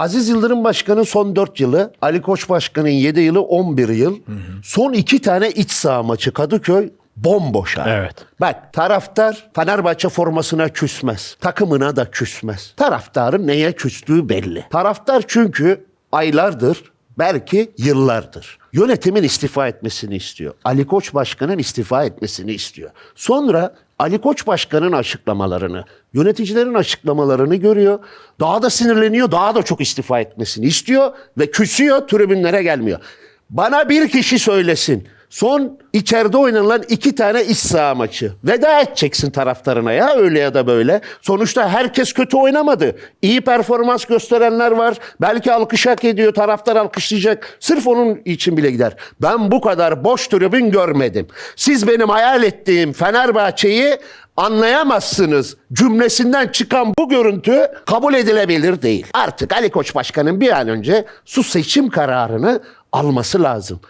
Aziz Yıldırım Başkan'ın son 4 yılı, Ali Koç Başkan'ın 7 yılı 11 yıl. Son 2 tane iç saha maçı Kadıköy bomboş abi. Evet. Bak taraftar Fenerbahçe formasına küsmez. Takımına da küsmez. Taraftarın neye küstüğü belli. Taraftar çünkü aylardır belki yıllardır yönetimin istifa etmesini istiyor. Ali Koç Başkan'ın istifa etmesini istiyor. Sonra Ali Koç Başkan'ın açıklamalarını, yöneticilerin açıklamalarını görüyor. Daha da sinirleniyor, daha da çok istifa etmesini istiyor ve küsüyor, tribünlere gelmiyor. Bana bir kişi söylesin. Son içeride oynanılan iki tane iç saha maçı. Veda edeceksin taraftarına ya öyle ya da böyle. Sonuçta herkes kötü oynamadı. İyi performans gösterenler var. Belki alkış hak ediyor. Taraftar alkışlayacak. Sırf onun için bile gider. Ben bu kadar boş tribün görmedim. Siz benim hayal ettiğim Fenerbahçe'yi anlayamazsınız cümlesinden çıkan bu görüntü kabul edilebilir değil. Artık Ali Koç Başkan'ın bir an önce su seçim kararını alması lazım.